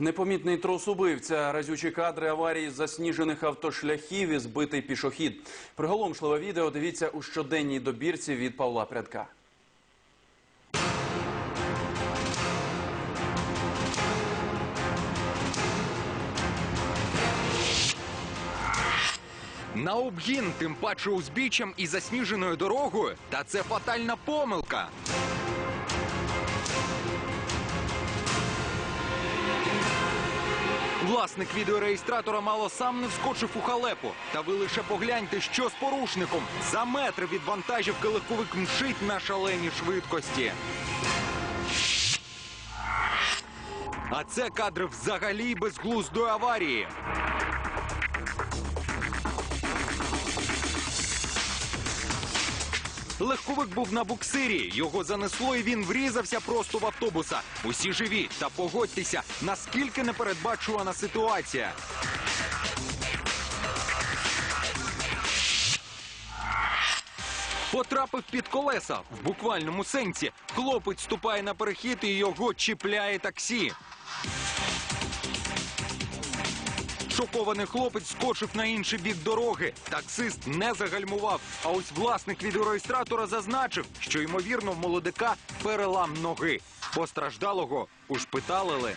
Непомітний трос убивця, разючі кадри аварії засніжених автошляхів і збитий пішохід. Приголомшливе відео дивіться у щоденній добірці від Павла Прядка. На обгін, тим паче узбіччям і засніженою дорогою. Та це фатальна помилка. Власник відеореєстратора мало сам не вскочив у халепу. Та ви лише погляньте, що з порушником. За метр від вантажівки легковик мчить на шаленій швидкості. А це кадри взагалі безглуздої аварії. Легковик був на буксирі. Його занесло, і він врізався просто в автобуса. Усі живі. Та погодьтеся, наскільки непередбачувана ситуація. Потрапив під колеса в буквальному сенсі. Хлопець ступає на перехід і його чіпляє таксі. Шокований хлопець скочив на інший бік дороги. Таксист не загальмував. А ось власник відеореєстратора зазначив, що ймовірно в молодика перелам ноги. Постраждалого ушпиталили.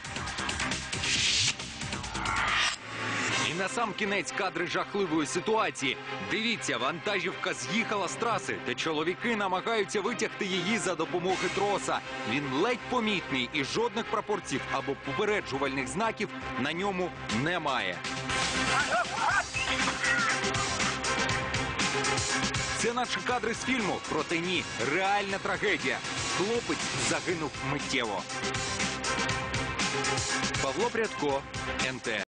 На сам кінець кадри жахливої ситуації. Дивіться, вантажівка з'їхала з траси, та чоловіки намагаються витягти її за допомоги троса. Він ледь помітний і жодних прапорців або попереджувальних знаків на ньому немає. Це наші кадри з фільму, проте ні, реальна трагедія. Хлопець загинув миттєво. Павло Прядко, НТ.